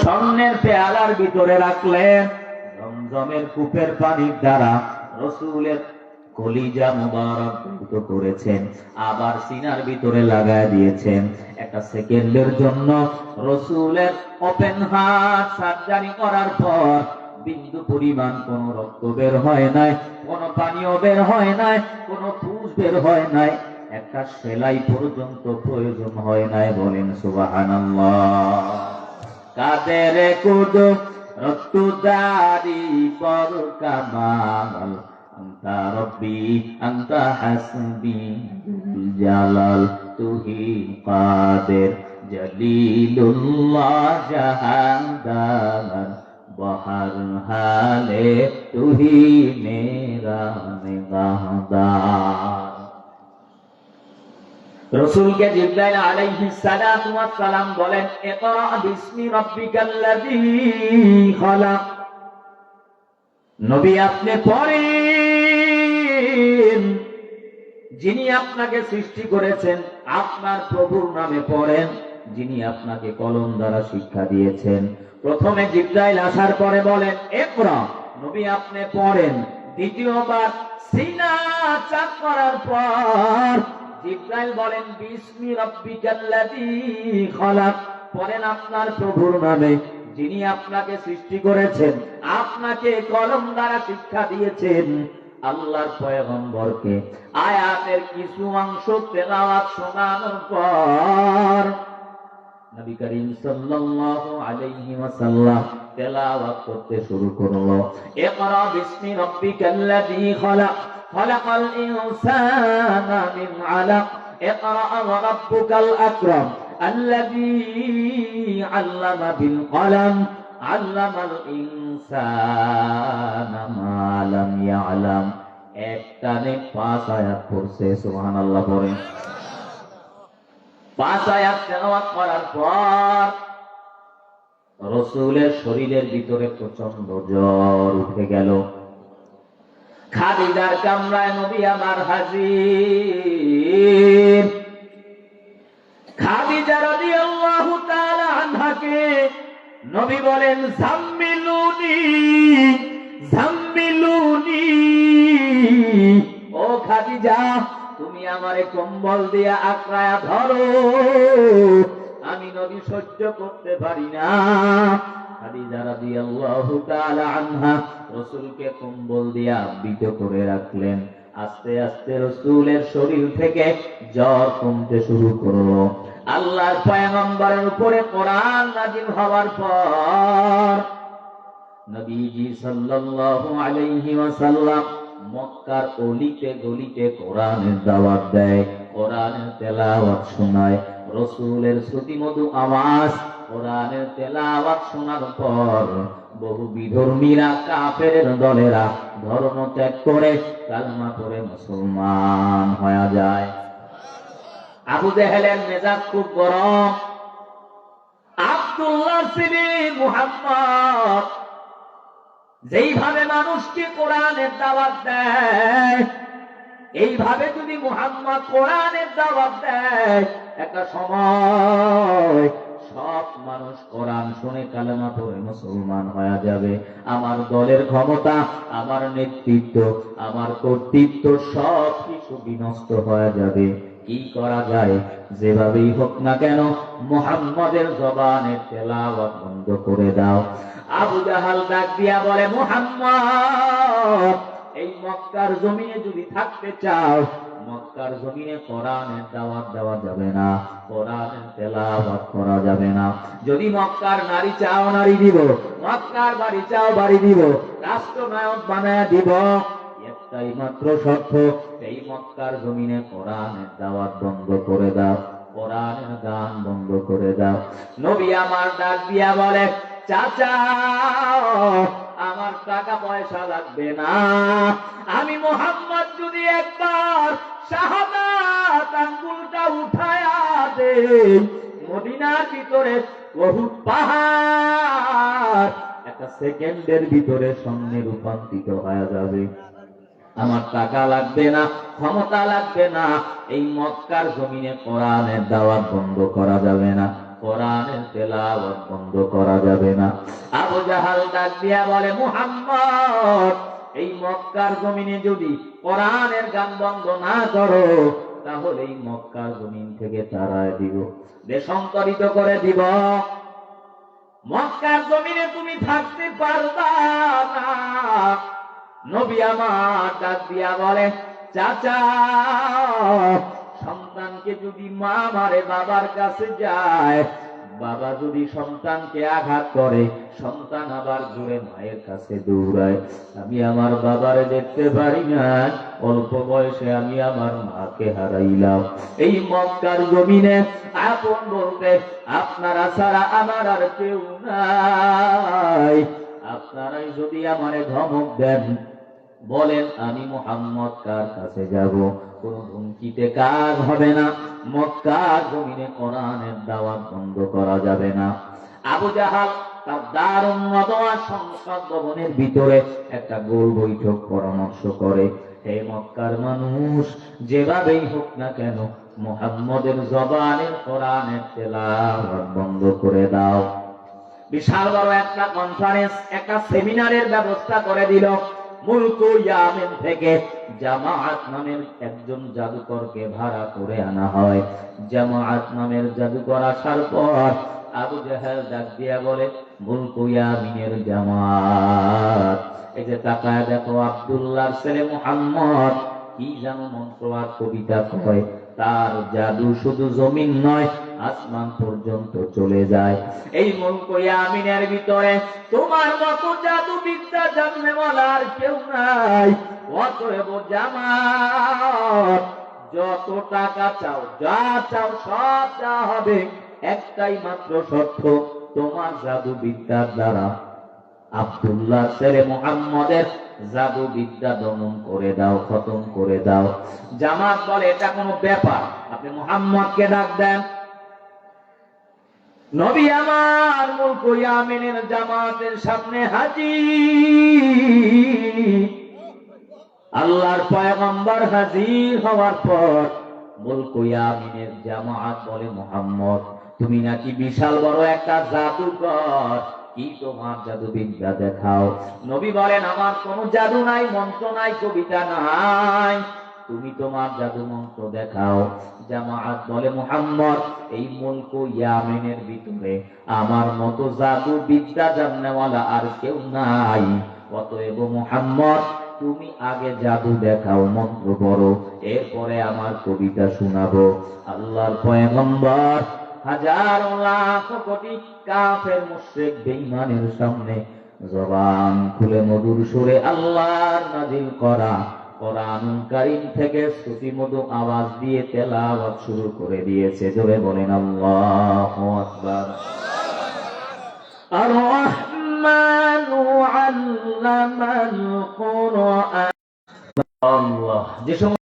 স্বর্ণের পেয়ালার ভিতরে রাখলেন জমজমের কূপের পানির দ্বারা রসুলের কলিজা করেছেন, আবার সিনার ভিতরে লাগায় দিয়েছেন। একটা সেকেন্ডের জন্য রসুলের ওপেন হার্ট সার্জারি করার পর বিন্দু পরিমাণ কোন রক্ত বের হয় নাই, কোন পানীয় বের হয় নাই, কোন ফুস বের হয় নাই, একটা সেলাই পর্যন্ত প্রয়োজন হয় নাই বলেন সুবহানাল্লাহ। কাদের কুদু রক্তু দারি পর কামাল। আন্তা রব্বি, আন্তা হাসবি জালাল, তুহি কাদের। জলিলুল্লাহ জাহাদার বহর হালে তুহি মেরা নিগাহদার রসুলকে জিব্রাইল আলাইহিস সালাতু ওয়াস সালাম বলেন, ইকরা বিসমি রাব্বিকাল্লাযী খালাক। নবী আপনি পড়েন, যিনি আপনাকে সৃষ্টি করেছেন, আপনার প্রভুর নামে পড়েন, যিনি আপনাকে কলম দ্বারা শিক্ষা দিয়েছেন। প্রথমে জিব্রাইল আসার পরে বলেন একরা নবী আপনি পড়েন। দ্বিতীয়বার সিনা চাপ করার পর জিব্রাইল বলেন, বিসমি রাব্বিকাল্লাযী খলাক। পড়েন আপনার প্রভুর নামে যিনি আপনাকে সৃষ্টি করেছেন, আপনাকে কলম দ্বারা শিক্ষা দিয়েছেন, আল্লাহর পয়গম্বরকে। আয়াতের কিছু অংশ তেলাওয়াত শোনানোর পর নবী করিম সাল্লাল্লাহু আলাইহি ওয়াসাল্লাম তেলাওয়াত করতে শুরু করলো ইকরা বিসমি রাব্বিকাল্লাযী খালাক খালাকাল ইনসানা মিন আলাক ইকরা ওয়া রাব্বুকাল আকরাম الذي علم بالقلم علم الإنسان ما لم يعلم একটানে পাঁচ আয়াত পড়ছে সুবহানাল্লাহ পড়ে পাঁচ আয়াত করার পর রসুলের শরীরের ভিতরে প্রচণ্ড জ্বর উঠে গেল। খাদিজার কামরায় নবী আমার হাজির। খাদিজা নবী বলেন, জাম্মিলুনি জাম্মিলুনি, ও খাদিজা তুমি আমারে কম্বল দিয়া আঁকড়ায়া ধরো। আমি নবী সহ্য করতে পারি না। রাসূলকে কম্বল দিয়া করে রাখলেন। আস্তে আস্তে রসুলের শরীর থেকে জ্বর কমতে শুরু করল। আল্লাহর উপরে কোরআন হওয়ার পর নবীজি সাল্লাল্লাহু আলাইহি ওয়াসাল্লাম মক্কার অলিতে গলিতে কোরআনের দাওয়াত দেয়, কোরআনের তেলাওয়াত শোনায়। রসুলের শ্রুতিমধু আওয়াজ, কোরআনের তেলাওয়াত শোনার পর বহু বিধর্মীরা কাফের দলেরা ধর্ম ত্যাগ করে কালমা করে মুসলমান হয়ে যায়। আবু জেহেলের মেজাজ খুব গরম। আব্দুল্লাহ সিবি মুহাম্মদ যেইভাবে মানুষকে কোরআনের দাওয়াত দেয়, এইভাবে যদি মুহাম্মদ কোরআনের দাওয়াত দেয়, একটা সময় সব মানুষ কোরআন শুনে কালেমা পড়ে মুসলমান হয়ে যাবে। আমার দলের ক্ষমতা, আমার নেতৃত্ব, আমার কর্তৃত্ব সব কিছু বিনষ্ট হয়ে যাবে। কি করা যায়? যেভাবেই হোক না কেন, মুহাম্মদের জবানের তেলাওয়াত বন্ধ করে দাও। আবু জাহাল ডাক দিয়া বলে, মুহাম্মদ, এই মক্কার জমিনে যদি থাকতে চাও, মক্কার জমিনে কোরআনের দাওয়াত দেওয়া যাবে না, কোরআনের তেলাওয়াত করা যাবে না। যদি মক্কার নারী চাও, নারী দিব, মক্কার বাড়ি চাও, বাড়ি দিব, রাষ্ট্রনায়ক বানায় দিব। একটাই মাত্র শর্ত এই মক্কার জমিনে কোরআনের দাওয়াত বন্ধ করে দাও, কোরআনের গান বন্ধ করে দাও। নবী আমার ডাক দিয়া বলে, চাচা, আমার টাকা পয়সা লাগবে না। আমি মোহাম্মদ যদি একবার শাহাদাত আঙ্গুলটা উঠায়া দে মদিনার ভিতরে বহু পাহাড়, একটা সেকেন্ডের ভিতরে সামনে রূপান্তরিত হয়ে যাবে। আমার টাকা লাগবে না, ক্ষমতা লাগবে না। এই মক্কার জমিনে কোরআনের দাওয়াত বন্ধ করা যাবে না, কোরআনের তেলাওয়াত বন্ধ করা যাবে না। আবু জাহাল ডাক দিয়া বলে, মুহাম্মদ, এই মক্কার জমিনে যদি কোরআনের গান বন্ধ না করো, তাহলে এই মক্কার জমিন থেকে তারায় দিব দেশান্তরিত করে দিব। মক্কার জমিনে তুমি থাকতে পারবা না। নবী আমার ডাক দিয়া বলে, চাচা, সন্তানকে যদি মা মারে বাবার কাছে যায়, বাবা যদি সন্তানকে আঘাত করে, সন্তান আবার ঘুরে মায়ের কাছে দৌড়ায়। আমি আমার বাবারে দেখতে পারি না, অল্প বয়সে আমি আমার মাকে হারাইলাম। এই মক্কার জমিনে আপন বলতে আপনারা ছাড়া আমার আর কেউ নাই। আপনারাই যদি আমারে ধমক দেন বলেন, আমি মোহাম্মদ কার কাছে যাব? কোন হুমকিতে কাজ হবে না। মক্কার জমিনে কোরআনের দাওয়াত বন্ধ করা যাবে না। আবু জাহাল তার দারুণ মদোয়া সংসদ ভবনের ভিতরে একটা গোল বৈঠক পরামর্শ করে, হে মক্কার মানুষ, যেভাবেই হোক না কেন, মোহাম্মদের জবানের কোরআনের তেলাওয়াত বন্ধ করে দাও। বিশাল বড় একটা কনফারেন্স একটা সেমিনারের ব্যবস্থা করে দিল। মুলকু ইয়ামেন থেকে জামাআত নামের একজন জাদুকরকে ভাড়া করে আনা হয়। জামাআত নামের জাদুকর আসার পর আবু জাহেল ডাক দিয়া বলে মুলকু ইয়ামিনের জামাত, এই যে তাকায় দেখো, আব্দুল্লাহর ছেলে মুহাম্মদ, কি যেন মন্ত্র আর কবিতা কয়। তার জাদু শুধু জমিন নয়, আসমান পর্যন্ত চলে যায়। এই মুলক ইয়ামিনের ভিতরে তোমার মতো জাদু বিদ্যা জানলে বলার কেউ নাই। অতএব জামাত, যত টাকা চাও, যা চাও, সব যা হবে, একটাই মাত্র শর্ত, তোমার জাদু বিদ্যার দ্বারা। আব্দুল্লাহ ছেলে মোহাম্মদের জাদু বিদ্যা দমন করে দাও, খতম করে দাও। জামাত বলে, এটা কোনো ব্যাপার। আপনি মোহাম্মদকে ডাক দেন। নবী আমার মুলক ইয়ামিনের জামাতের সামনে হাজির। আল্লাহর পয়গম্বর হাজির হওয়ার পর মুলক ইয়ামিনের জামাত বলে, মোহাম্মদ, তুমি নাকি বিশাল বড় একটা জাদুকর কি তোমার জাদু বিদ্যা দেখাও? নবী বলেন, আমার কোনো জাদু নাই, মন্ত্র নাই, কবিতা নাই। তুমি তোমার জাদু মন্ত্র দেখাও। জামাআত বলে, মুহাম্মদ, এই মুলক ইয়ামেনের ভিতরে আমার মতো জাদু বিদ্যা জাননেওয়ালা আর কেউ নাই। অতএব মুহাম্মদ, তুমি আগে জাদু দেখাও, মন্ত্র পড়ো, এরপরে আমার কবিতা শোনাবো। আল্লাহর পয়গম্বর হাজার লাখ কোটি কাফের মুশরিক বেঈমানের সামনে জবান খুলে মধুর সুরে আল্লাহর নাজিল করা কোরআন কারীম থেকে শ্রুতি মধু আওয়াজ দিয়ে তেলাওয়াত শুরু করে দিয়েছে। জোরে বলেন আল্লাহু আকবার। আর রহমানু আল্লামাল কুরআন। আল্লাহ যে সময়